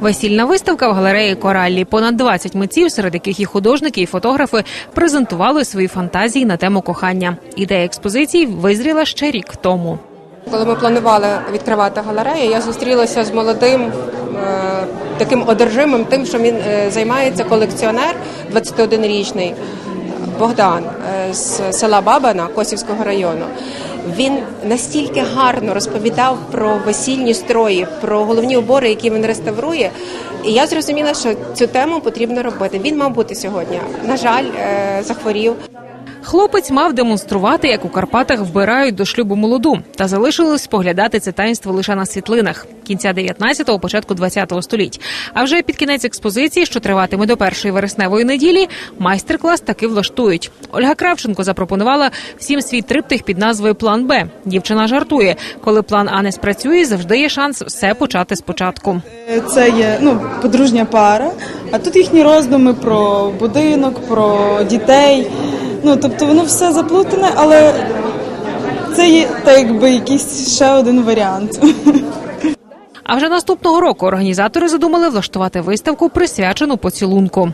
Весільна виставка в галереї Кораллі. Понад 20 митців, серед яких і художники, і фотографи, презентували свої фантазії на тему кохання. Ідея експозиції визріла ще рік тому. Коли ми планували відкривати галерею, я зустрілася з молодим е, таким одержимим, тим, що він е, займається колекціонер, 21-річний Богдан е, з села Бабина Косівського району. Він настільки гарно розповідав про весільні строї, про головні убори, які він реставрує. І я зрозуміла, що цю тему потрібно робити. Він мав бути сьогодні. На жаль, е, захворів. Хлопець мав демонструвати, як у Карпатах вбирають до шлюбу молоду, та залишилось споглядати це таїнство лише на світлинах кінця 19-го, початку 20-го століть. А вже під кінець експозиції, що триватиме до першої вересневої неділі, майстер-клас таки влаштують. Ольга Кравченко запропонувала всім свій триптих під назвою План Б. Дівчина жартує, коли план А не спрацює, завжди є шанс все почати спочатку. Це є ну, подружня пара, а тут їхні роздуми про будинок, про дітей. Ну, тобто воно все заплутане, але це є так якби якийсь ще один варіант. А вже наступного року організатори задумали влаштувати виставку присвячену поцілунку.